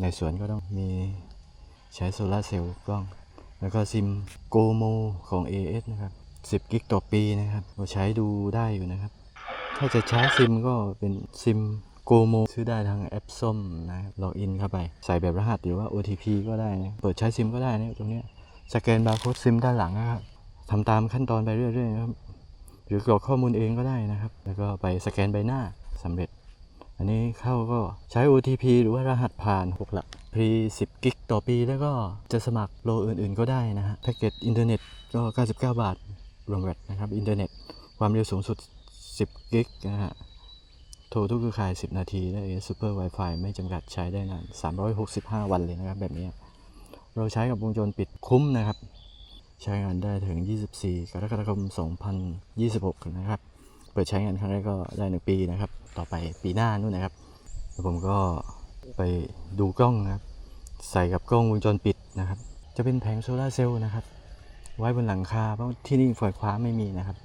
ในสวนก็ต้องมีใช้โซลาเซลล์กล้อง แล้วก็ซิมโกโมของ AS นะครับ 10 กิกต่อปีนะครับเราใช้ดูได้อยู่นะครับ ถ้าจะใช้ซิมก็เป็นซิมโกโมซื้อได้ทางแอปส้มนะครับล็อกอินเข้าไปใส่แบบรหัสหรือว่า OTP ก็ได้นะเปิดใช้ซิมก็ได้นะตรงนี้สแกนบาร์โค้ดซิมด้านหลังนะครับทำตามขั้นตอนไปเรื่อยๆนะครับหรือกรอกข้อมูลเองก็ได้นะครับ แล้วก็ไปสแกนใบหน้าสำเร็จ อันนี้เข้าก็ใช้ OTP หรือว่ารหัสผ่าน 6 หลักพรี 10 กิกต่อปี แล้วก็จะสมัครโลอื่นๆก็ได้นะฮะแพ็กเกจอินเทอร์เน็ตก็ 99 บาท รวมแวตนะครับ อินเทอร์เน็ต ความเร็วสูงสุด 10 กิกนะฮะโทรทุกเครือข่าย 10 นาทีได้ซูเปอร์ Wi-Fi ไม่จำกัดใช้ได้นาน 365 วันเลยนะครับ แบบนี้ เราใช้กับวงจรปิดคุ้มนะครับ ใช้งานได้ถึง 24 กรกฎาคม 2026 นะครับ เปิดใช้งานครั้งแรกก็ได้หนึ่งปีนะครับ ต่อไปปีหน้านู่นนะครับแล้วผมก็ไปดูกล้องนะครับ ใส่กับกล้องวงจรปิดนะครับ จะเป็นแผงโซลาเซลล์นะครับ ไว้บนหลังคาเพราะที่นี่ฝอยคว้าไม่มีนะครับ